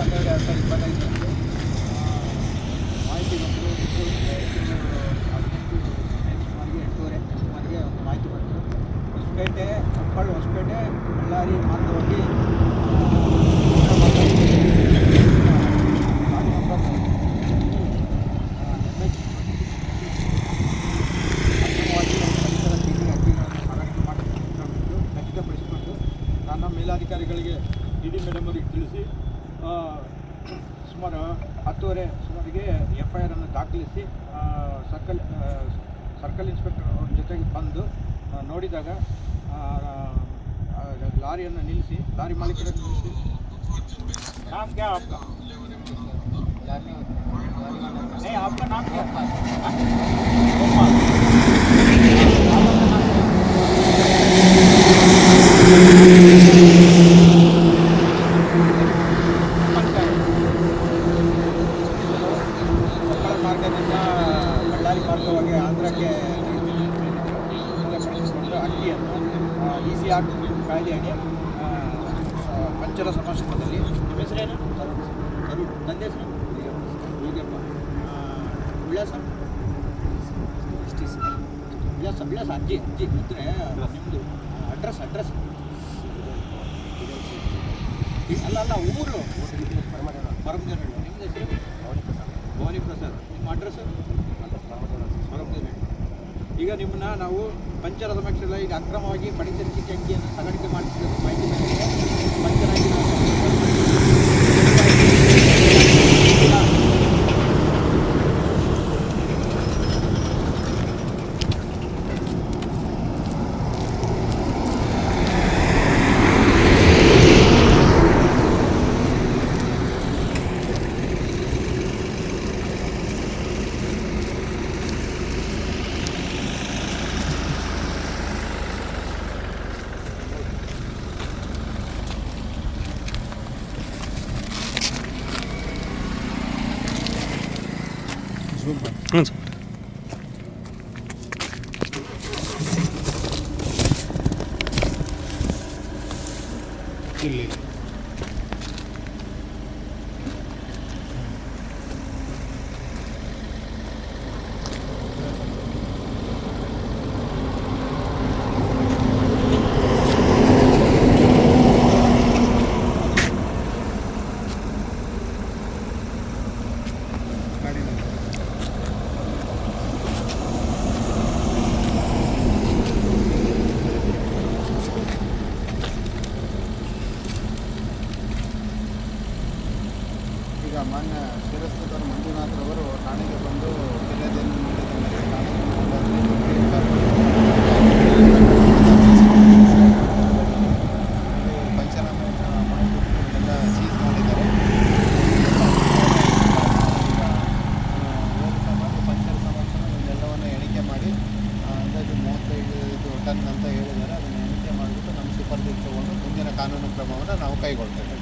ಹನ್ನೆರಡು ಎರಡು ಸಾವಿರದ ಇಪ್ಪತ್ತೈದರಂದು ಮಾಹಿತಿ ಬಂದರು ಸುಮಾರಿಗೆ ಎಂಟೂವರೆ ಸುಮಾರಿಗೆ ಒಂದು ಮಾಹಿತಿ ಬಂತು ಹೊಸಪೇಟೆ ಕೊಪ್ಪಳ ಹೊಸಪೇಟೆ ಬಳ್ಳಾರಿ ಮಾರ್ಗವಾಗಿ ಮೇಲಾಧಿಕಾರಿಗಳಿಗೆ ಡಿ ಡಿ ಮೇಡಮ್ ಅವರಿಗೆ ತಿಳಿಸಿ ಸುಮಾರು ಹತ್ತುವರೆ ಸುಮಾರಿಗೆ ಎಫ್ ಐ ಆರನ್ನು ದಾಖಲಿಸಿ ಆ, ಸರ್ಕಲ್ ಆ, ಸರ್ಕಲ್ ಇನ್ಸ್ಪೆಕ್ಟರ್ ಅವ್ರ ಜೊತೆಗೆ ಬಂದು ಆ, ನೋಡಿದಾಗ ಆ, ಆ, ಲಾರಿಯನ್ನು ನಿಲ್ಲಿಸಿ ಲಾರಿ ಮಾಲೀಕರನ್ನು ನಿಲ್ಲಿಸಿ नाम क्या आपका नहीं आपका नाम क्या हाँ? ಪಡೆದುಕೊಂಡು ಅಕ್ಕಿಯನ್ನು ಆಗಿ ಕಾಯ್ದೆ ಅಡಿ. ಪಂಚರ ಸಮಾಶ್ರಮದಲ್ಲಿ ನಿಮ್ಮ ಹೆಸರೇನು ತರುಣ್ ತಂದೆ ಹೆಸರು? ಯೋಗ್ಯಪ್ಪ ಆ, ವಿಳಾಸ? ವಿಳಾಸ ವಿಳಾಸ ಅಜ್ಜಿ ಅಜ್ಜಿ. ಅಂದರೆ ನಿಮ್ಮದು ಅಡ್ರೆಸ್ ಅಡ್ರೆಸ್. ಅಲ್ಲ ಅಲ್ಲ ಊರು. ಪರಮಾನ ನಿಮ್ಮದು ಹೆಸರು? ಭವಾನಿ ಪ್ರಸಾದ್ ನಿಮ್ಮ ಅಡ್ರೆಸ್ಸು ಈಗ ನಿಮ್ಮನ್ನ ನಾವು ಪಂಚರ ಸಮಕ್ಷಲ್ಲ ಈಗ ಅಕ್ರಮವಾಗಿ ಪಡಿತರ ಚೀಟಿ ಅಂಕಿಯನ್ನು ಸಾಗಾಣಿಕೆ ಮಾಡ್ತಿದ್ದ ಮಾಹಿತಿ Lūdzu. Lūdzu. ಮಾನ್ಯ ಶಿರಸ್ತರು ಮಂಜುನಾಥ್ ಅವರು ಠಾಣೆಗೆ ಬಂದು ಫಿರ್ಯಾದಿಯನ್ನು ಎಲ್ಲ ಸೀಸ್ ಮಾಡಿದ್ದಾರೆ. ಪಂಚರ ಎಣಿಕೆ ಮಾಡಿ ಅಂದಾಜು ಮೂವತ್ತೈದು ಟನ್ ಅಂತ ಹೇಳಿದ್ದಾರೆ. ಅದನ್ನು ಎಣಿಕೆ ಮಾಡಿಬಿಟ್ಟು ನಮ್ಮ ಸೂಪರ್ವೈಸ್ ತಗೊಂಡು ಮುಂದಿನ ಕಾನೂನು ಕ್ರಮವನ್ನು ನಾವು ಕೈಗೊಳ್ತೇವೆ.